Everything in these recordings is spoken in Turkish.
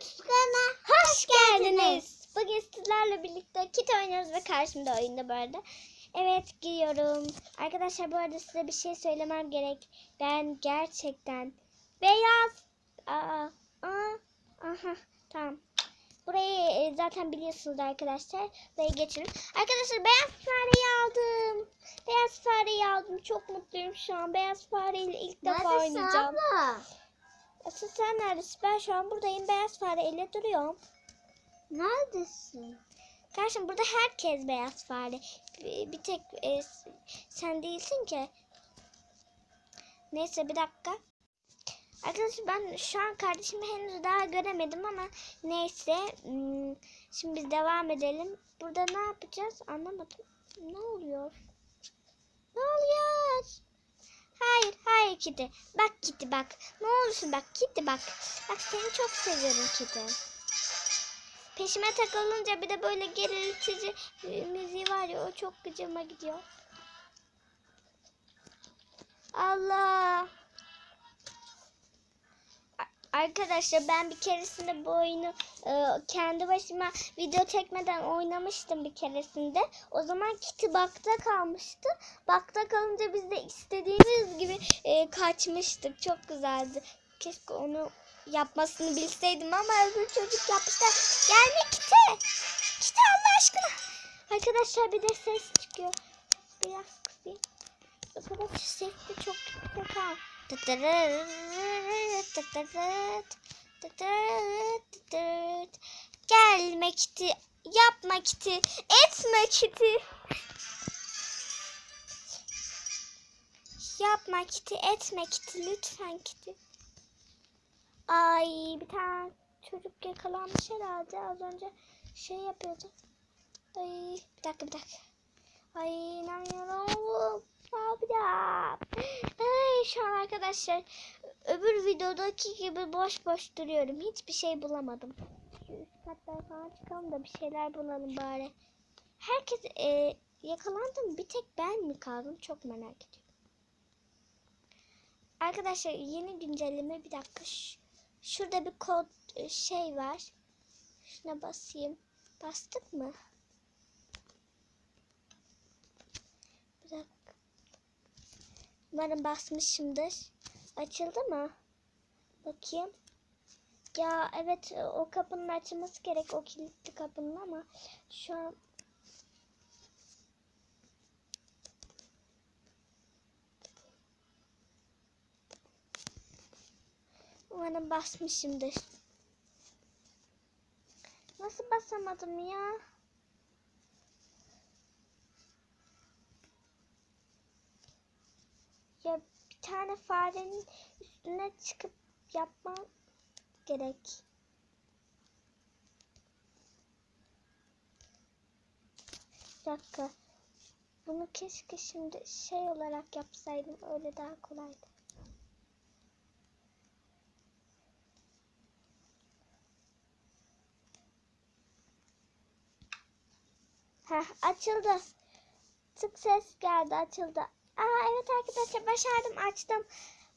Tutkan'a Hoş geldiniz. Bugün sizlerle birlikte kit oynuyoruz ve karşımda oyunda bu arada. Evet giriyorum. Arkadaşlar bu arada size bir şey söylemem gerek. Ben gerçekten beyaz. Aa, aa, aha tamam. Burayı e, zaten biliyorsunuz arkadaşlar. Buraya geçelim. Arkadaşlar beyaz fareyi aldım. Beyaz fareyi aldım. Çok mutluyum şu an. Beyaz fareyle ilk defa Neredesin oynayacağım. abla? Asıl sen neredesin? Ben şu an buradayım. Beyaz fareyle duruyorum. Neredesin? Karşım burada herkes beyaz fare. Bir, bir tek e, sen değilsin ki. Neyse bir dakika. Arkadaşlar ben şu an kardeşimi henüz daha göremedim ama neyse. Hmm, Şimdi biz devam edelim. Burada ne yapacağız? Anlamadım. Ne oluyor? Ne oluyor? Hayır, hayır Kitty. Bak Kitty bak. Ne olursun bak Kitty bak. Bak seni çok seviyorum Kitty. Peşime takılınca bir de böyle geriltici e, müziği var ya o çok gıcıma gidiyor. Allah. Arkadaşlar ben bir keresinde bu oyunu e, kendi başıma video çekmeden oynamıştım bir keresinde. O zaman Kitty bakta kalmıştı. Bakta kalınca biz de istediğimiz gibi e, kaçmıştık. Çok güzeldi. Keşke onu yapmasını bilseydim ama öbür çocuk yapmışlar. Gelme Kitty. Kitty Allah aşkına. Arkadaşlar bir de ses çıkıyor. Biraz kısayım. Arkadaşlar ses de çok yüksek ha. Gelme Kitty. Yapma Kitty. Etme Kitty. Yapma Kitty. Etme Kitty. Lütfen Kitty. Ay bir tane çocuk yakalanmış herhalde. Az önce şey yapıyordu. Ay bir dakika bir dakika. Ay inanmıyorum. Yapacağım? Ay şu an arkadaşlar öbür videodaki gibi boş boş duruyorum. Hiçbir şey bulamadım. Şu üst katlara falan çıkalım da bir şeyler bulalım bari. Herkes e, yakalandı mı? Bir tek ben mi kaldım? Çok merak ediyorum. Arkadaşlar yeni güncelleme bir dakika. Şurada bir kod e, şey var. Şuna basayım. Bastık mı? Bir dakika. Umarım basmışımdır. Açıldı mı? Bakayım. Ya evet e, o kapının açılması gerek. O kilitli kapının ama şu an Umarım basmışımdır. Nasıl basamadım ya? Ya bir tane farenin üstüne çıkıp yapmam gerek. Bir dakika. Bunu keşke şimdi şey olarak yapsaydım. Öyle daha kolaydı. Heh, açıldı. Tık ses geldi açıldı. Aa evet arkadaşlar başardım açtım.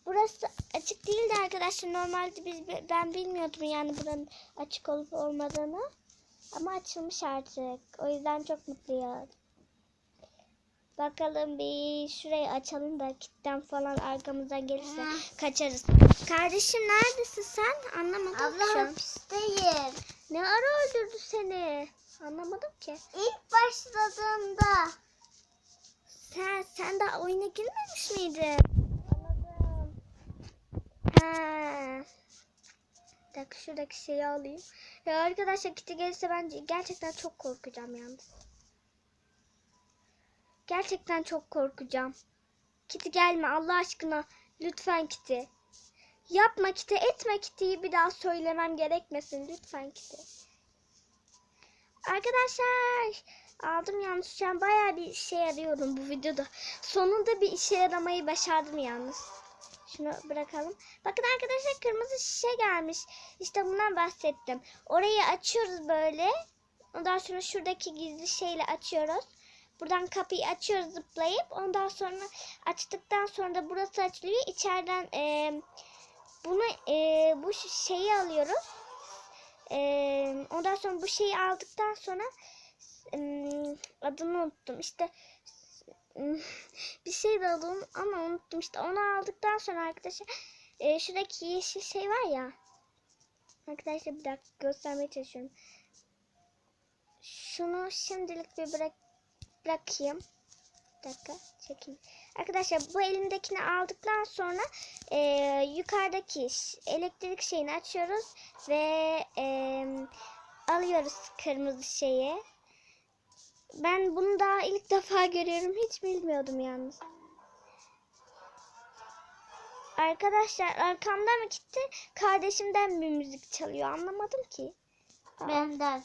Burası açık değildi arkadaşlar. Normalde biz ben bilmiyordum yani buranın açık olup olmadığını. Ama açılmış artık. O yüzden çok mutluyum. Bakalım bir şurayı açalım da kitten falan arkamızdan gelirse Ha. kaçarız. Kardeşim neredesin sen? Anlamadım şu Abla an. hapisteyim. Ne ara öldürdü seni? Anlamadım ki. İlk başladığımda. Sen, sen daha oyuna girmemiş miydin? Anladım. Ha. Bir dakika şuradaki şeyi alayım. Ya arkadaşlar Kitty gelirse ben gerçekten çok korkacağım yalnız. Gerçekten çok korkacağım. Kitty gelme Allah aşkına. Lütfen Kitty. Yapma Kitty, etme Kitty'yi bir daha söylemem gerekmesin. Lütfen Kitty. Arkadaşlar aldım yalnız şu an bayağı bir işe yarıyorum bu videoda. Sonunda bir işe yaramayı başardım yalnız. Şunu bırakalım. Bakın arkadaşlar kırmızı şişe gelmiş. İşte bundan bahsettim. Orayı açıyoruz böyle. Ondan sonra şuradaki gizli şeyle açıyoruz. Buradan kapıyı açıyoruz zıplayıp. Ondan sonra açtıktan sonra da burası açılıyor. İçeriden eee bunu eee, bu şeyi alıyoruz. Ee, ondan sonra bu şeyi aldıktan sonra adını unuttum. İşte bir şey de aldım ama unuttum. İşte onu aldıktan sonra arkadaşlar e, şuradaki yeşil şey var ya. Arkadaşlar bir dakika göstermeye çalışıyorum. Şunu şimdilik bir bırak bırakayım. Bir dakika çekeyim. Arkadaşlar bu elimdekini aldıktan sonra e, yukarıdaki elektrik şeyini açıyoruz ve e, alıyoruz kırmızı şeyi. Ben bunu daha ilk defa görüyorum. Hiç bilmiyordum yalnız. Arkadaşlar arkamda mı gitti? Kardeşimden bir müzik çalıyor. Anlamadım ki. Aa. Benden.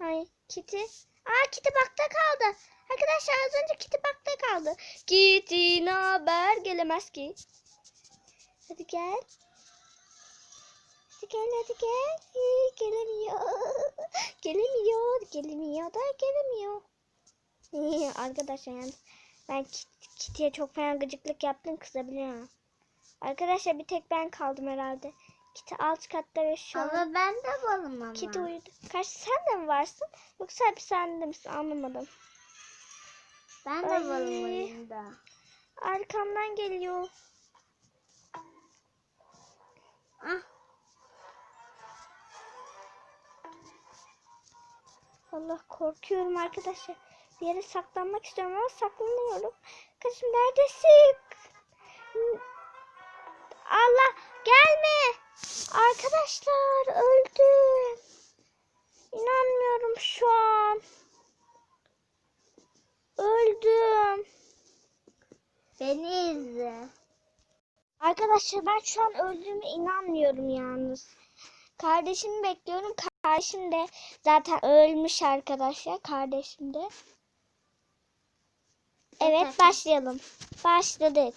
Ay Kitty. Aa Kitty bakta kaldı. Arkadaşlar az önce Kitty bakta kaldı. Kitty haber? Gelemez ki. Hadi gel. Gel hadi gel. Ee, Gelemiyor. Gelemiyor. Gelemiyor da gelemiyor. Ee, Arkadaşlar yani ben Kit- Kitty'ye çok fena gıcıklık yaptım kızabilir ha. Arkadaşlar bir tek ben kaldım herhalde. Kitty alt katta ve şu an. Ama ben de varım ama. Kedi uyudu. Kaç sen de mi varsın? Yoksa hep sen de misin? Anlamadım. Ben de Ay. varım oyunda. Arkamdan geliyor. Ah. Allah korkuyorum arkadaşlar. Bir yere saklanmak istiyorum ama saklanıyorum. Kaçım neredesin? Allah gelme. Arkadaşlar öldüm. İnanmıyorum şu an. Öldüm. Beni izle. Arkadaşlar ben şu an öldüğüme inanmıyorum yalnız. Kardeşimi bekliyorum. Kardeşim de zaten ölmüş arkadaşlar. Kardeşim de. Evet başlayalım. Başladık.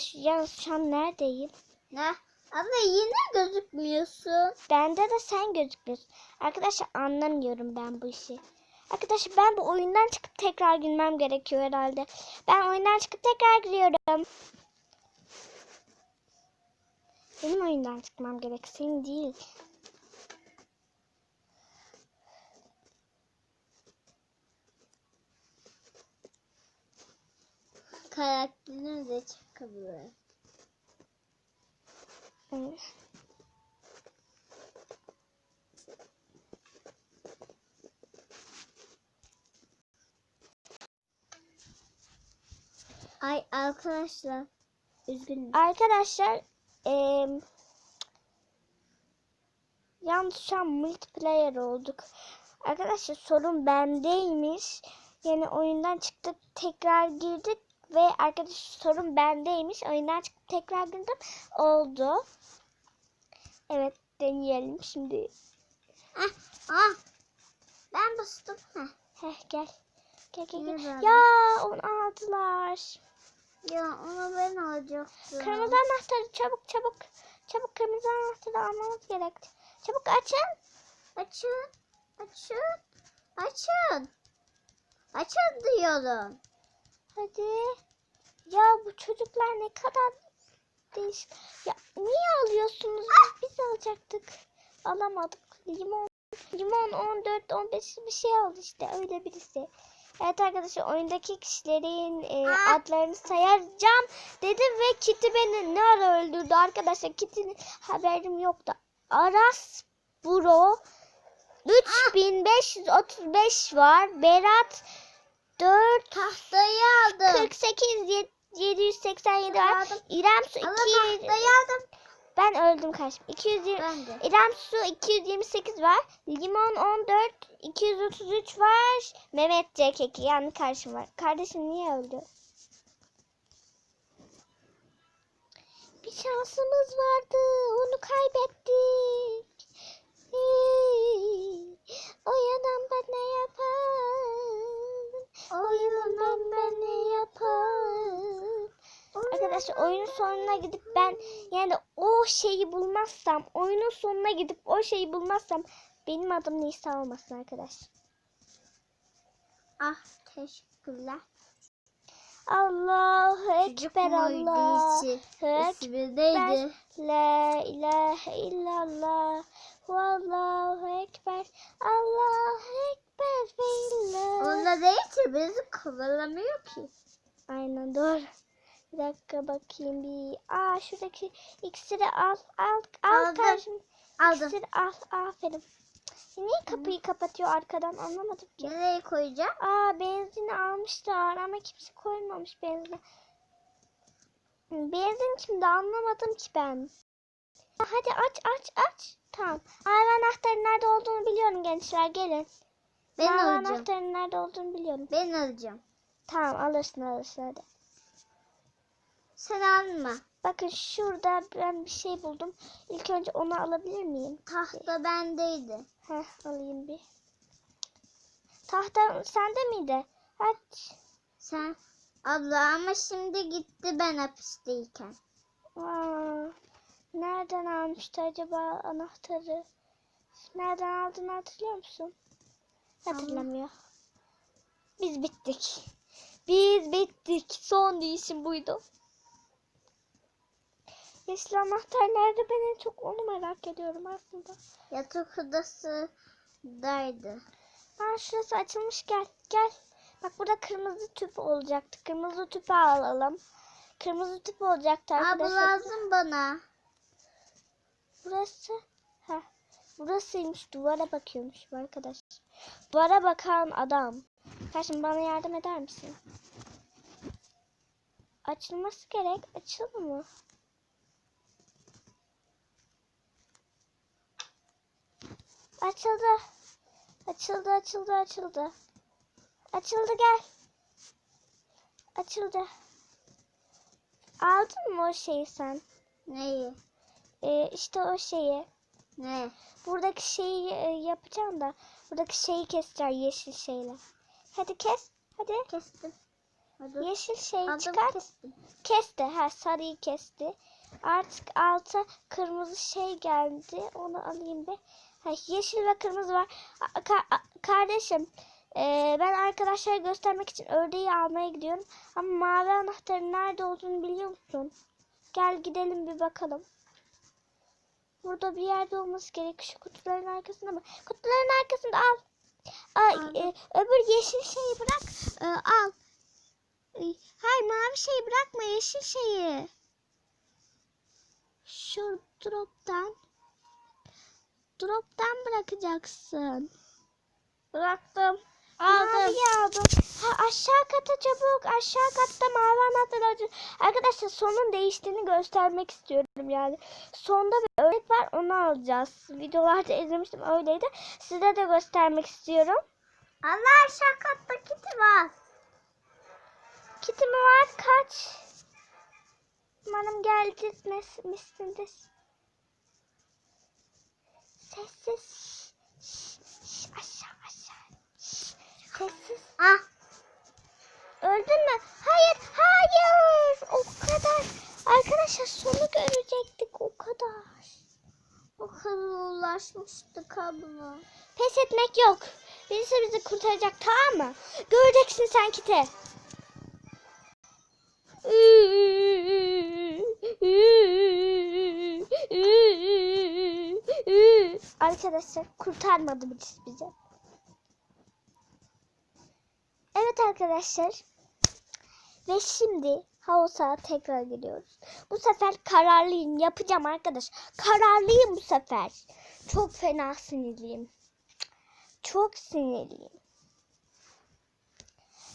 Şu- Yalnız şu an neredeyim? Ne? Ama yine gözükmüyorsun. Bende de sen gözükmüyorsun. Arkadaşlar anlamıyorum ben bu işi. Arkadaşlar ben bu oyundan çıkıp tekrar girmem gerekiyor herhalde. Ben oyundan çıkıp tekrar giriyorum. Benim oyundan çıkmam gerek. Senin değil. Karakterim de çıkabilir. Ee, Ay arkadaşlar. Üzgünüm. Arkadaşlar eee yalnız şu an multiplayer olduk. Arkadaşlar sorun bendeymiş. Yani oyundan çıktık tekrar girdik ve arkadaşlar sorun bendeymiş. Oyundan çıkıp tekrar girdim. Oldu. Evet deneyelim şimdi. Ah, ah. Ben bastım. Heh. Heh gel. Gel gel gel. Ya onu aldılar. Ya onu ben alacaktım. Kırmızı anahtarı çabuk çabuk. Çabuk kırmızı anahtarı almamız gerek. Çabuk açın. Açın. Açın. Açın. Açın diyorum. Hadi. Ya bu çocuklar ne kadar değişik. Ya niye alıyorsunuz? Biz alacaktık. Alamadık. Limon limon 14 15 bir şey aldı işte öyle birisi. Evet arkadaşlar oyundaki kişilerin e, adlarını sayacağım dedim ve Kitty beni ne ara öldürdü arkadaşlar. Kitty'nin haberim yoktu. Aras Bro 3535 var. Berat 4 Tahtayı aldım. 48 ye- 787 var. Aldım. İrem Su Ama 200 tahtayı aldım. Ben öldüm kardeşim. 220 Ben de. İrem Su 228 var. Limon 14 233 var. Mehmet C2 yani kardeşim var. Kardeşim niye öldü? Bir şansımız vardı. Onu kaybettik. Hey, Oyanan ben ne yaparım? Oyundan ben ne yaparım? Arkadaşlar oyunun sonuna gidip ben yani o şeyi bulmazsam oyunun sonuna gidip o şeyi bulmazsam benim adım Nisa olmasın arkadaş. Ah teşekkürler. Allahu Ekber Allah. Ekber. La ilahe illallah. Allahu Ekber. Allahu Ekber illallah. Onda değil ki bizi kullanamıyor ki. Aynen doğru. Bir dakika bakayım bir. Aa şuradaki iksiri al. Al. Al Aldım. kardeşim. Aldım. İksiri al. Aferin. Niye kapıyı kapatıyor arkadan anlamadım ki. Nereye koyacağım? Aa benzini almışlar ama kimse koymamış benzin. Benzin kimde anlamadım ki ben. Hadi aç aç aç. Tamam. Mavi anahtarın nerede olduğunu biliyorum gençler gelin. Ben Mavi alacağım. anahtarın nerede olduğunu biliyorum. Ben alacağım. Tamam alırsın alırsın hadi. Sen alma. Bakın şurada ben bir şey buldum. İlk önce onu alabilir miyim? Tahta bendeydi. Heh alayım bir. Tahta sende miydi? Aç. Sen abla ama şimdi gitti ben hapisteyken. Aa, nereden almıştı acaba anahtarı? Nereden aldığını hatırlıyor musun? Hatırlamıyor. Biz bittik. Biz bittik. Son değişim buydu. Yeşil anahtar nerede? Ben en çok onu merak ediyorum aslında. Yatak odasıdaydı. Aa şurası açılmış gel. Gel. Bak burada kırmızı tüp olacaktı. Kırmızı tüpü alalım. Kırmızı tüp olacaktı arkadaşlar. lazım bana. Burası. Ha. Burasıymış. Duvara bakıyormuş arkadaş. Duvara bakan adam. Karşım bana yardım eder misin? Açılması gerek. Açıldı mı? Açıldı. Açıldı, açıldı, açıldı. Açıldı gel. Açıldı. Aldın mı o şeyi sen? Neyi? Ee, işte o şeyi. Ne? Buradaki şeyi e, yapacağım da buradaki şeyi keseceğim yeşil şeyle. Hadi kes. Hadi. Kestim. Hadi. Yeşil şeyi Aldım, çıkart. kestim. Kesti. Ha sarıyı kesti. Artık alta kırmızı şey geldi. Onu alayım bir. Ha, yeşil ve kırmızı var. A- ka- kardeşim e, ben arkadaşlara göstermek için ördeği almaya gidiyorum. Ama mavi anahtarın nerede olduğunu biliyor musun? Gel gidelim bir bakalım. Burada bir yerde olması gerek. Şu kutuların arkasında mı? Kutuların arkasında al. Ay, e, öbür yeşil şeyi bırak. E, al. Ay, Hayır mavi şeyi bırakma yeşil şeyi. Şu drop'tan. Drop'tan bırakacaksın. Bıraktım. Aldım. Maviyi aldım. Ha, aşağı kata çabuk. Aşağı katta mavi anahtar alacağız. Arkadaşlar sonun değiştiğini göstermek istiyorum yani. Sonda bir örnek var onu alacağız. Videolarda izlemiştim öyleydi. Size de göstermek istiyorum. Allah aşağı katta kiti var. Kiti mi var? Kaç? Umarım geldirtmesindir. Sessiz. Şş, şş, aşağı aşağı. Şş, Sessiz. Ah Öldün mü? Hayır, hayır. O kadar. Arkadaşlar sonu görecektik o kadar. o kadar ulaşmıştık abla. Pes etmek yok. Birisi bizi kurtaracak tamam mı? Göreceksin sen kiti. Arkadaşlar kurtarmadı biz bize. Evet arkadaşlar. Ve şimdi Havusa tekrar gidiyoruz. Bu sefer kararlıyım. Yapacağım arkadaş. Kararlıyım bu sefer. Çok fena sinirliyim. Çok sinirliyim.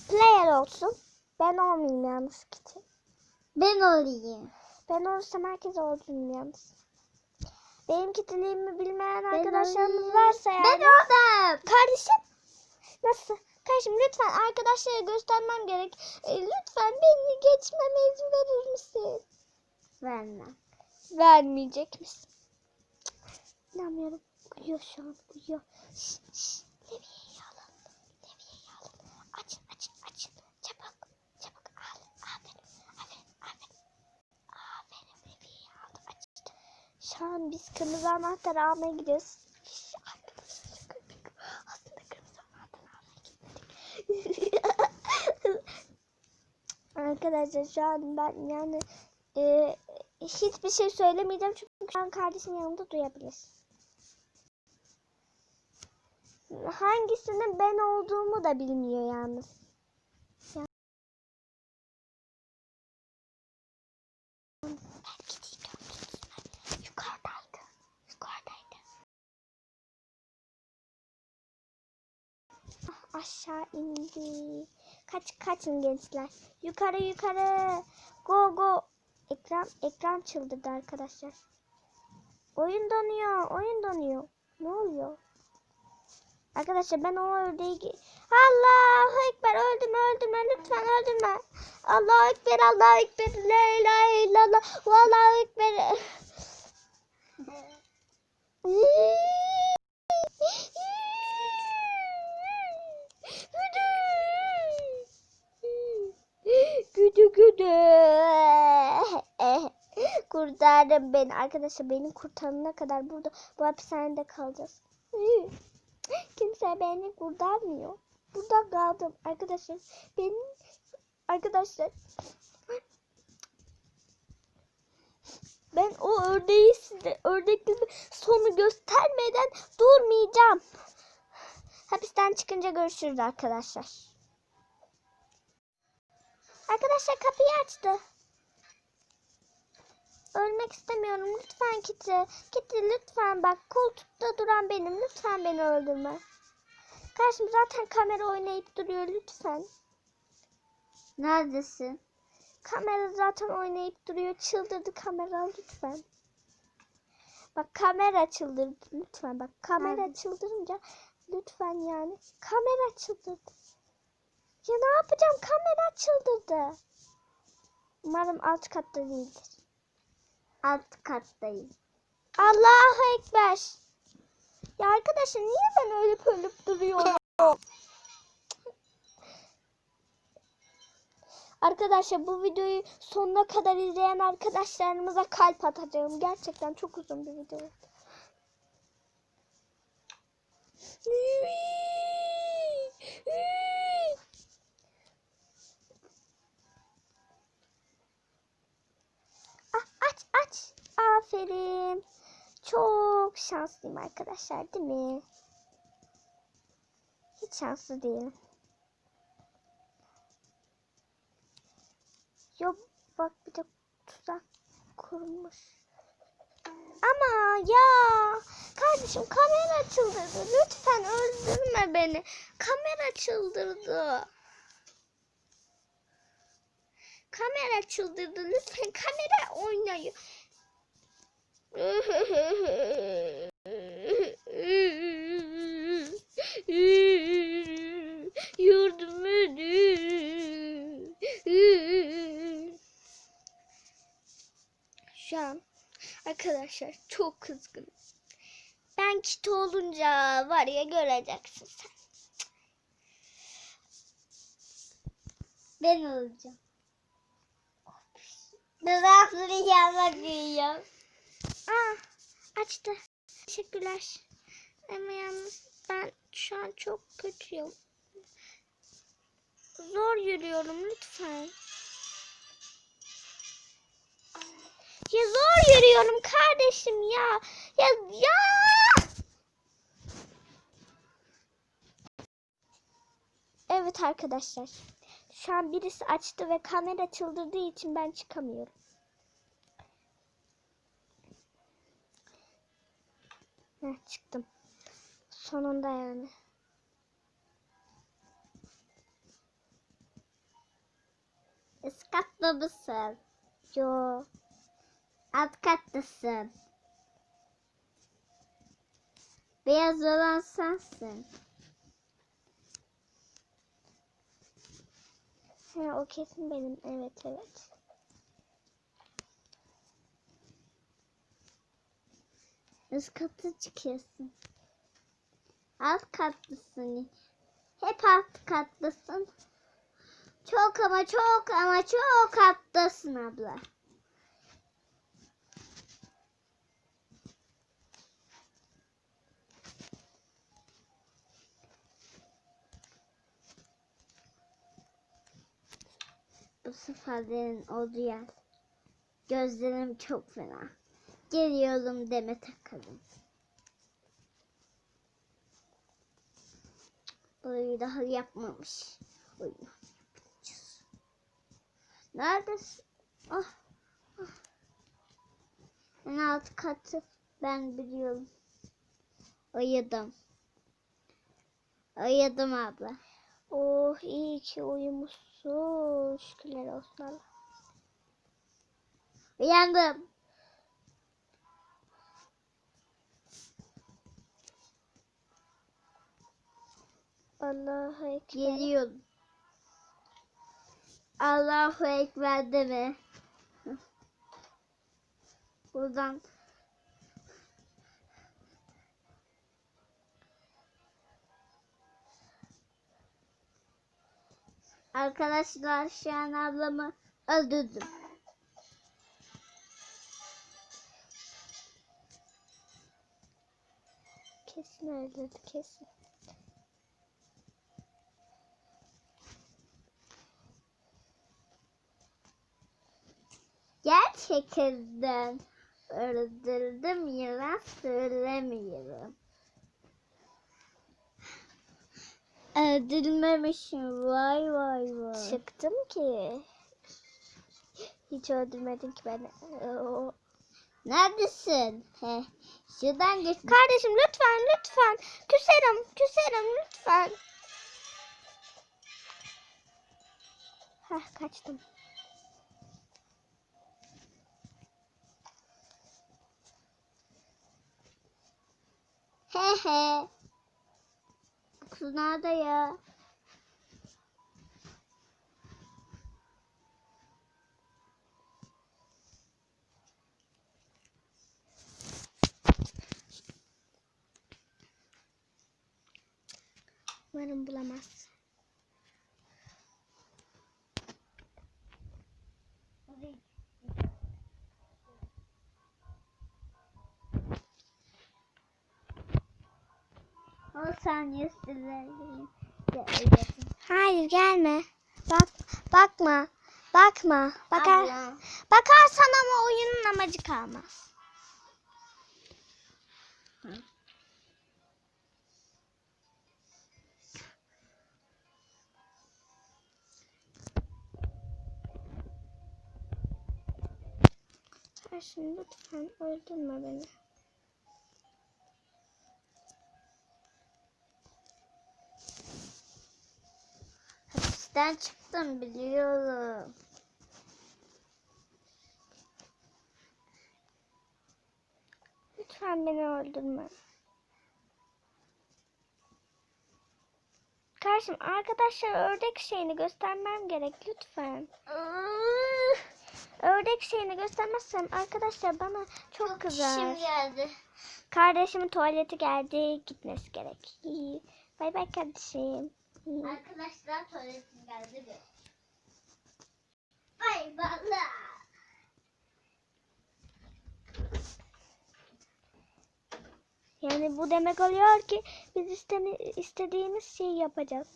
Player olsun. Ben olmayayım yalnız Kitty. Ben olayım. Ben olursam herkes olsun yalnız. Benim kitiliğimi bilmeyen Ben arkadaşlarımız olayım. varsa yani. Ben oldum. Kardeşim. Nasıl? Kardeşim lütfen arkadaşlara göstermem gerek. E, lütfen beni geçmeme izin verir misin? Vermem. Vermeyecek misin? İnanmıyorum. Uyuyor şu an. Uyuyor. Şş, şş. Leviye'yi alın. Leviye'yi alın. Açın açın açın. Çabuk. Çabuk al. Aferin. Aferin. Aferin. Aferin. Leviye'yi aldım. Açtım. Şu an biz kırmızı anahtarı almaya gidiyoruz. Şş, Arkadaşlar şaka yapıyorum. Aslında kırmızı anahtarı almaya gitmedik. Arkadaşlar şu an ben yani e, hiçbir şey söylemeyeceğim çünkü şu an kardeşim yanımda duyabilir. Hangisinin ben olduğumu da bilmiyor yalnız. Ah, aşağı indi. Kaç kaçın gençler. Yukarı yukarı. Go go. Ekran ekran çıldırdı arkadaşlar. Oyun donuyor. Oyun donuyor. Ne oluyor? Arkadaşlar ben o ördeği... Allahu Ekber öldürme öldürme lütfen öldürme. Allahu Ekber Allahu Ekber La ilahe illallah Allahu Ekber. Güdü. Kurtarın beni. Arkadaşlar beni kurtarana kadar burada bu hapishanede kalacağız. Kimse beni kurtarmıyor. Burada kaldım. Arkadaşlar benim arkadaşlar ben o ördeği size ördekli sonu göstermeden durmayacağım. Hapisten çıkınca görüşürüz arkadaşlar. Arkadaşlar kapıyı açtı. Ölmek istemiyorum. Lütfen Kitty. Kitty lütfen bak koltukta duran benim. Lütfen beni öldürme. Karşım zaten kamera oynayıp duruyor lütfen. Neredesin? Kamera zaten oynayıp duruyor. Çıldırdı kamera lütfen. Bak kamera çıldırdı lütfen. Bak kamera Nerede? çıldırınca lütfen yani. Kamera çıldırdı. Ya ne yapacağım? Kamera çıldırdı. Umarım alt katta değildir. Alt kattayım. Allahu Ekber. Ya arkadaşlar niye ben ölüp ölüp duruyorum? Arkadaşlar bu videoyu sonuna kadar izleyen arkadaşlarımıza kalp atacağım. Gerçekten çok uzun bir video. Ah, aç aç. Aferin. Çok şanslıyım arkadaşlar değil mi? Hiç şanslı değilim. Yok bak bir de tuzak kurmuş. Ama ya kardeşim kamera çıldırdı. Lütfen öldürme beni. Kamera çıldırdı. Kamera çıldırdı. Lütfen kamera oynayın. Edin. Şu an arkadaşlar çok kızgınım. Ben kit olunca var ya göreceksin sen. Ben olacağım. Ben aklını yanına duyuyorum. Aa, açtı. Teşekkürler. Ama yalnız ben şu an çok kötüyüm. Zor yürüyorum lütfen. Ya zor yürüyorum kardeşim ya. Ya ya. Evet arkadaşlar. Şu an birisi açtı ve kamera çıldırdığı için ben çıkamıyorum. Heh, çıktım. Sonunda yani. Üst katta mısın? Yo. Alt kattasın. Beyaz olan sensin. He, o kesin benim. Evet evet. Üst kata çıkıyorsun. Alt kattasın. Hep alt kattasın. Çok ama çok ama çok alttasın abla. Bu seferlerin olduğu yer. Gözlerim çok fena. Geliyorum deme takalım. Burayı daha yapmamış. Oyunu yapacağız. Neredesin? Ah. ah. En alt katı ben biliyorum. Uyudum. Uyudum abla. Oh iyi ki uyumuşsun. Şükürler olsun Allah. Uyandım. Allahu Ekber. Geliyorum. Allahu Ekber deme. Buradan Arkadaşlar şu an ablamı öldürdüm. Kesin öldürdü kesin. Gerçekten öldürdüm yalan söylemiyorum. Öldürmemişim vay vay vay. Çıktım ki. Hiç öldürmedin ki beni. Neredesin? He, şuradan geç. Kardeşim lütfen lütfen. Küserim küserim lütfen. Heh kaçtım. He he. Kız nerede ya? Umarım bulamaz. O saniye sizlerleyim. Hayır gelme. Bak bakma. Bakma. Bakar. Abla. Bakarsan ama oyunun amacı kalmaz. Karşım lütfen öldürme beni. Hapisten çıktım biliyorum. Lütfen beni öldürme. Karşım arkadaşlar ördek şeyini göstermem gerek lütfen. Ördek şeyini göstermezsem arkadaşlar bana çok, kızar. Şimdi geldi. Kardeşimin tuvaleti geldi gitmesi gerek. Bay bay kardeşim. Arkadaşlar tuvaletim geldi bir. Bay bala. Yani bu demek oluyor ki biz istemi istediğimiz şeyi yapacağız.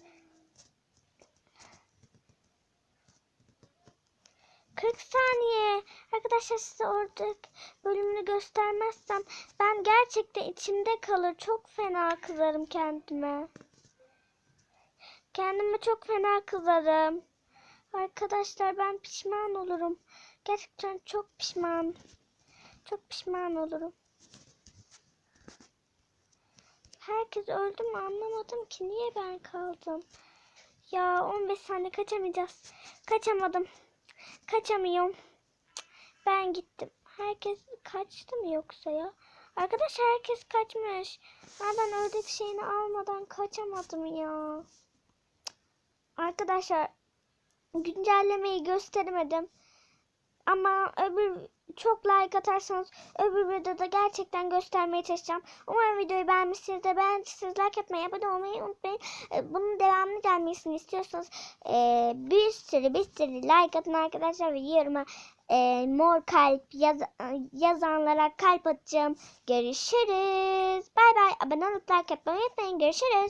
40 saniye. Arkadaşlar size orada bölümünü göstermezsem ben gerçekten içimde kalır. Çok fena kızarım kendime. Kendime çok fena kızarım. Arkadaşlar ben pişman olurum. Gerçekten çok pişman. Çok pişman olurum. Herkes öldü mü anlamadım ki. Niye ben kaldım? Ya 15 saniye kaçamayacağız. Kaçamadım. Kaçamıyorum. Ben gittim. Herkes kaçtı mı yoksa ya? Arkadaşlar herkes kaçmış. Ha, Ben ördek şeyini almadan kaçamadım ya. Arkadaşlar güncellemeyi gösteremedim. Ama öbür çok like atarsanız öbür videoda gerçekten göstermeye çalışacağım. Umarım videoyu beğenmişsinizdir. Beğendiyseniz like atmayı, abone olmayı unutmayın. Ee, Bunun devamlı gelmesini istiyorsanız ee, bir sürü bir sürü like atın arkadaşlar ve yoruma ee, mor kalp yaz, yazanlara kalp atacağım. Görüşürüz. Bay bay. Abone olup like atmayı unutmayın. Görüşürüz.